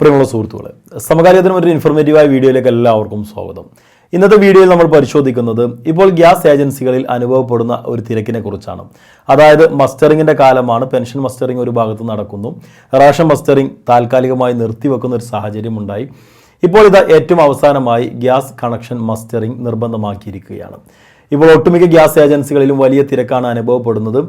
പ്രിയമുള്ള സുഹൃത്തുക്കളെ സമകാലീനത്തിന് ഒരു ഇൻഫോർമേറ്റീവായ വീഡിയോയിലേക്ക് എല്ലാവർക്കും സ്വാഗതം. ഇന്നത്തെ വീഡിയോയിൽ നമ്മൾ പരിശോധിക്കുന്നത് ഇപ്പോൾ ഗ്യാസ് ഏജൻസികളിൽ അനുഭവപ്പെടുന്ന ഒരു തിരക്കിനെ കുറിച്ചാണ്. അതായത് മസ്റ്ററിങ്ങിന്റെ കാലമാണ് പെൻഷൻ മസ്റ്ററിങ് ഒരു ഭാഗത്ത് നടക്കുന്നു. റേഷൻ മസ്റ്ററിങ് താൽക്കാലികമായി നിർത്തിവെക്കുന്ന ഒരു സാഹചര്യം ഉണ്ടായി ഇപ്പോൾ ഇത് ഏറ്റവും അവസാനമായി ഗ്യാസ് കണക്ഷൻ മസ്റ്ററിംഗ് നിർബന്ധമാക്കിയിരിക്കുകയാണ്. ഇപ്പോൾ ഒട്ടുമിക്ക ഗ്യാസ് ഏജൻസികളിലും വലിയ തിരക്കാണ് അനുഭവപ്പെടുന്നത്.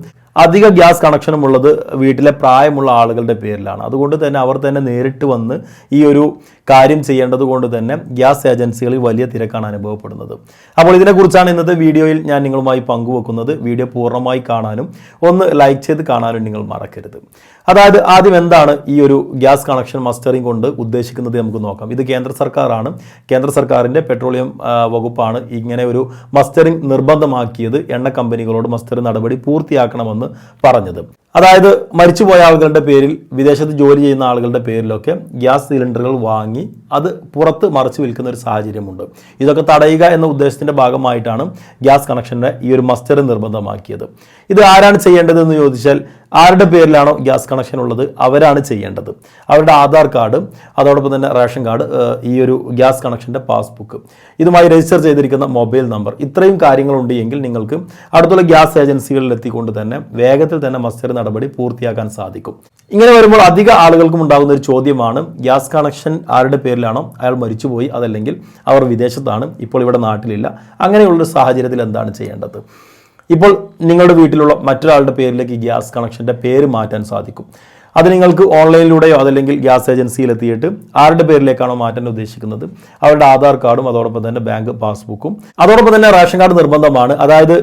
അധിക ഗ്യാസ് കണക്ഷനും ഉള്ളത് വീട്ടിലെ പ്രായമുള്ള ആളുകളുടെ പേരിലാണ്. അതുകൊണ്ട് തന്നെ അവർ തന്നെ നേരിട്ട് വന്ന് ഈ ഒരു കാര്യം ചെയ്യേണ്ടത് കൊണ്ട് തന്നെ ഗ്യാസ് ഏജൻസികളിൽ വലിയ തിരക്കാണ് അനുഭവപ്പെടുന്നത്. അപ്പോൾ ഇതിനെക്കുറിച്ചാണ് ഇന്നത്തെ വീഡിയോയിൽ ഞാൻ നിങ്ങളുമായി പങ്കുവെക്കുന്നത്. വീഡിയോ പൂർണമായി കാണാനും ഒന്ന് ലൈക്ക് ചെയ്ത് കാണാനും നിങ്ങൾ മറക്കരുത്. അതായത് ആദ്യം എന്താണ് ഈ ഒരു ഗ്യാസ് കണക്ഷൻ മസ്റ്ററിംഗ് കൊണ്ട് ഉദ്ദേശിക്കുന്നത് നമുക്ക് നോക്കാം. ഇത് കേന്ദ്ര സർക്കാരാണ്. കേന്ദ്ര സർക്കാരിന്റെ പെട്രോളിയം വകുപ്പാണ് ഇങ്ങനെ ഒരു മസ്റ്ററിംഗ് നിർബന്ധമാക്കിയത്. എണ്ണ കമ്പനികളോട് മസ്റ്ററിംഗ് നടപടി പൂർത്തിയാക്കണമെന്ന് പറഞ്ഞത്. അതായത് മരിച്ചുപോയ ആളുകളുടെ പേരിൽ വിദേശത്ത് ജോലി ചെയ്യുന്ന ആളുകളുടെ പേരിലൊക്കെ ഗ്യാസ് സിലിണ്ടറുകൾ വാങ്ങി അത് പുറത്ത് മറച്ചു വിൽക്കുന്ന ഒരു സാഹചര്യമുണ്ട്. ഇതൊക്കെ തടയുക എന്ന ഉദ്ദേശത്തിന്റെ ഭാഗമായിട്ടാണ് ഗ്യാസ് കണക്ഷന്റെ ഈ ഒരു മസ്റ്റർ നിർബന്ധമാക്കിയത്. ഇത് ആരാണ് ചെയ്യേണ്ടതെന്ന് ചോദിച്ചാൽ ആരുടെ പേരിലാണോ ഗ്യാസ് കണക്ഷൻ ഉള്ളത് അവരാണ് ചെയ്യേണ്ടത്. അവരുടെ ആധാർ കാർഡും അതോടൊപ്പം തന്നെ റേഷൻ കാർഡ് ഈ ഒരു ഗ്യാസ് കണക്ഷന്റെ പാസ്ബുക്ക്. ഇതുമായി രജിസ്റ്റർ ചെയ്തിരിക്കുന്ന മൊബൈൽ നമ്പർ. ഇത്രയും കാര്യങ്ങളുണ്ട് എങ്കിൽ നിങ്ങൾക്ക് അടുത്തുള്ള ഗ്യാസ് ഏജൻസികളിൽ എത്തിക്കൊണ്ട് തന്നെ വേഗത്തിൽ തന്നെ മസ്റ്റർ നടപടി പൂർത്തിയാക്കാൻ സാധിക്കും. ഇങ്ങനെ വരുമ്പോൾ അധിക ആളുകൾക്കും ഉണ്ടാകുന്ന ഒരു ചോദ്യമാണ് ഗ്യാസ് കണക്ഷൻ ആരുടെ പേരിലാണോ? അയാൾ മരിച്ചുപോയി അതല്ലെങ്കിൽ അവർ വിദേശത്താണ് ഇപ്പോൾ ഇവിടെ നാട്ടിലില്ല. അങ്ങനെയുള്ളൊരു സാഹചര്യത്തിൽ എന്താണ് ചെയ്യേണ്ടത്? ഇപ്പോൾ നിങ്ങളുടെ വീട്ടിലുള്ള മറ്റൊരാളുടെ പേരിലേക്ക് ഗ്യാസ് കണക്ഷന്റെ പേര് മാറ്റാൻ സാധിക്കും. അത് നിങ്ങൾക്ക് ഓൺലൈനിലൂടെയോ അതല്ലെങ്കിൽ ഗ്യാസ് ഏജൻസിയിൽ എത്തിയിട്ട് ആരുടെ പേരിലേക്കാണോ മാറ്റാൻ ഉദ്ദേശിക്കുന്നത്? അവരുടെ ആധാർ കാർഡും അതോടൊപ്പം തന്നെ ബാങ്ക് പാസ്ബുക്കും. അതോടൊപ്പം തന്നെ റേഷൻ കാർഡ് നിർബന്ധമാണ്. അതായത്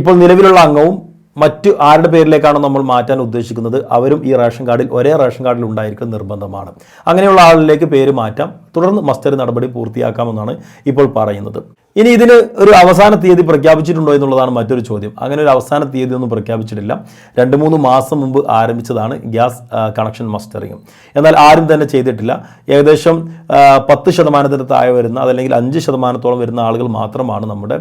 ഇപ്പോൾ നിലവിലുള്ള അംഗവും മറ്റ് ആരുടെ പേരിലേക്കാണോ നമ്മൾ മാറ്റാൻ ഉദ്ദേശിക്കുന്നത്? അവരും ഈ റേഷൻ കാർഡിൽ ഒരേ റേഷൻ കാർഡിൽ ഉണ്ടായിരിക്കുന്നത് നിർബന്ധമാണ്. അങ്ങനെയുള്ള ആളിലേക്ക് പേര് മാറ്റാം. തുടർന്ന് മസ്റ്റർ നടപടി പൂർത്തിയാക്കാമെന്നാണ് ഇപ്പോൾ പറയുന്നത്. ഇനി ഇതിന് ഒരു അവസാന തീയതി പ്രഖ്യാപിച്ചിട്ടുണ്ടോ എന്നുള്ളതാണ് മറ്റൊരു ചോദ്യം. അങ്ങനെ ഒരു അവസാന തീയതി ഒന്നും പ്രഖ്യാപിച്ചിട്ടില്ല. രണ്ട് മൂന്ന് മാസം മുമ്പ് ആരംഭിച്ചതാണ് ഗ്യാസ് കണക്ഷൻ മസ്റ്ററിങ്. എന്നാൽ ആരും തന്നെ ചെയ്തിട്ടില്ല. ഏകദേശം പത്ത് ശതമാനത്തിന് താഴെ വരുന്ന അതല്ലെങ്കിൽ അഞ്ച് ശതമാനത്തോളം വരുന്ന ആളുകൾ മാത്രമാണ് നമ്മുടെ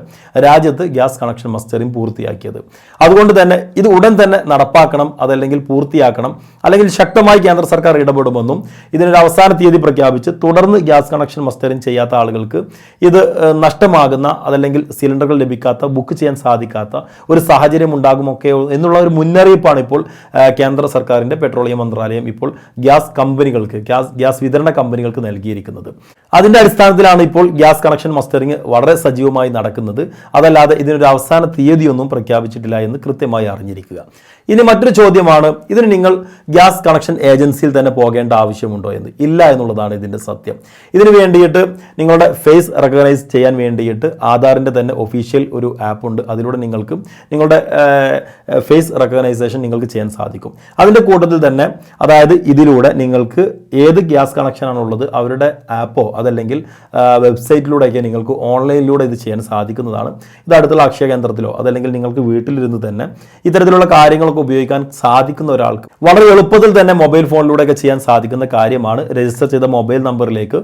രാജ്യത്ത് ഗ്യാസ് കണക്ഷൻ മസ്റ്ററിങ് പൂർത്തിയാക്കിയത്. അതുകൊണ്ട് തന്നെ ഇത് ഉടൻ തന്നെ നടപ്പാക്കണം അതല്ലെങ്കിൽ പൂർത്തിയാക്കണം അല്ലെങ്കിൽ ശക്തമായി കേന്ദ്ര സർക്കാർ ഇടപെടുമെന്നും ഇതിനൊരു അവസാന തീയതി പ്രഖ്യാപിച്ച് തുടർന്ന് ഗ്യാസ് കണക്ഷൻ മസ്റ്ററിങ് ചെയ്യാത്ത ആളുകൾക്ക് ഇത് ഏഹ്, നഷ്ടമാകുന്ന അതല്ലെങ്കിൽ സിലിണ്ടറുകൾ ലഭിക്കാത്ത ബുക്ക് ചെയ്യാൻ സാധിക്കാത്ത ഒരു സാഹചര്യം ഉണ്ടാകുമൊക്കെ എന്നുള്ള ഒരു മുന്നറിയിപ്പാണ് ഇപ്പോൾ കേന്ദ്ര സർക്കാരിന്റെ പെട്രോളിയം മന്ത്രാലയം ഇപ്പോൾ ഗ്യാസ് കമ്പനികൾക്ക് ഗ്യാസ് ഗ്യാസ് വിതരണ കമ്പനികൾക്ക് നൽകിയിരിക്കുന്നത്. അതിന്റെ അടിസ്ഥാനത്തിലാണ് ഇപ്പോൾ ഗ്യാസ് കണക്ഷൻ മസ്റ്ററിങ് വളരെ സജീവമായി നടക്കുന്നത്. അതല്ലാതെ ഇതിനൊരു അവസാന തീയതിയൊന്നും പ്രഖ്യാപിച്ചിട്ടില്ല എന്ന് കൃത്യമായി അറിഞ്ഞിരിക്കുക. ഇനി മറ്റൊരു ചോദ്യമാണ് ഇതിന് നിങ്ങൾ ഗ്യാസ് കണക്ഷൻ ഏജൻസിയിൽ തന്നെ പോകേണ്ട ആവശ്യമുണ്ടോ എന്ന്? ഇല്ല എന്നുള്ളതാണ് ഇതിന്റെ സത്യം. ഇതിന് വേണ്ടിയിട്ട് നിങ്ങളുടെ ഫേസ് റെക്കഗ്നൈസ് ചെയ്യാൻ വേണ്ടിയിട്ട് ആധാറിന്റെ തന്നെ ഒഫീഷ്യൽ ഒരു ആപ്പ് ഉണ്ട്. അതിലൂടെ നിങ്ങൾക്ക് നിങ്ങളുടെ ഫേസ് റെക്കഗ്നൈസേഷൻ നിങ്ങൾക്ക് ചെയ്യാൻ സാധിക്കും. അതിന്റെ കൂട്ടത്തിൽ തന്നെ അതായത് ഇതിലൂടെ നിങ്ങൾക്ക് ഏത് ഗ്യാസ് കണക്ഷനാണുള്ളത് അവരുടെ ആപ്പോ അതല്ലെങ്കിൽ വെബ്സൈറ്റിലൂടെയൊക്കെ നിങ്ങൾക്ക് ഓൺലൈനിലൂടെ ഇത് ചെയ്യാൻ സാധിക്കുന്നതാണ്. ഇത് അടുത്തുള്ള അക്ഷയ കേന്ദ്രത്തിലോ അതല്ലെങ്കിൽ നിങ്ങൾക്ക് വീട്ടിലിരുന്ന് തന്നെ ഇത്തരത്തിലുള്ള കാര്യങ്ങളൊക്കെ ഉപയോഗിക്കാൻ സാധിക്കുന്ന ഒരാൾക്ക് വളരെ എളുപ്പത്തിൽ തന്നെ മൊബൈൽ ഫോണിലൂടെയൊക്കെ ചെയ്യാൻ സാധിക്കുന്ന കാര്യമാണ്. രജിസ്റ്റർ ചെയ്ത മൊബൈൽ നമ്പറിലേക്ക്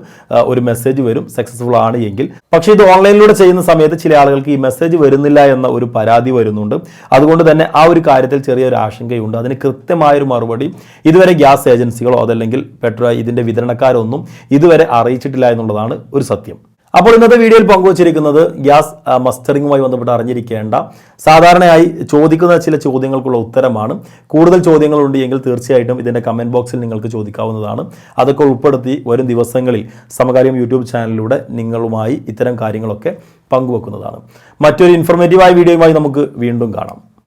ഒരു മെസ്സേജ് വരും. സക്സസ്ഫുൾ ആണ് എങ്കിൽ. പക്ഷേ ഇത് ഓൺലൈനിലൂടെ ചെയ്യുന്ന സമയത്ത് ചില ആളുകൾക്ക് ഈ മെസ്സേജ് വരുന്നില്ല എന്ന ഒരു പരാതി വരുന്നുണ്ട്. അതുകൊണ്ട് തന്നെ ആ ഒരു കാര്യത്തിൽ ചെറിയൊരു ആശങ്കയുണ്ട്. അതിന് കൃത്യമായൊരു മറുപടി ഇതുവരെ ഗ്യാസ് ഏജൻസികളോ അതല്ലെങ്കിൽ പെട്രോ ഇതിന്റെ വിതരണക്കാരൊന്നും ഇതുവരെ അറിയിച്ചിട്ടില്ല എന്നുള്ളതാണ് ഒരു സത്യം. അപ്പോൾ ഇന്നത്തെ വീഡിയോയിൽ പങ്കുവച്ചിരിക്കുന്നത് ഗ്യാസ് മസ്റ്ററിങ്ങുമായി ബന്ധപ്പെട്ട് അറിഞ്ഞിരിക്കേണ്ട സാധാരണയായി ചോദിക്കുന്ന ചില ചോദ്യങ്ങൾക്കുള്ള ഉത്തരമാണ്. കൂടുതൽ ചോദ്യങ്ങളുണ്ട് എങ്കിൽ തീർച്ചയായിട്ടും ഇതിന്റെ കമന്റ് ബോക്സിൽ നിങ്ങൾക്ക് ചോദിക്കാവുന്നതാണ്. അതൊക്കെ ഉൾപ്പെടുത്തി വരും ദിവസങ്ങളിൽ സമകാലികം യൂട്യൂബ് ചാനലിലൂടെ നിങ്ങളുമായി ഇത്തരം കാര്യങ്ങളൊക്കെ പങ്കുവെക്കുന്നതാണ്. മറ്റൊരു ഇൻഫോർമേറ്റീവായ വീഡിയോയുമായി നമുക്ക് വീണ്ടും കാണാം.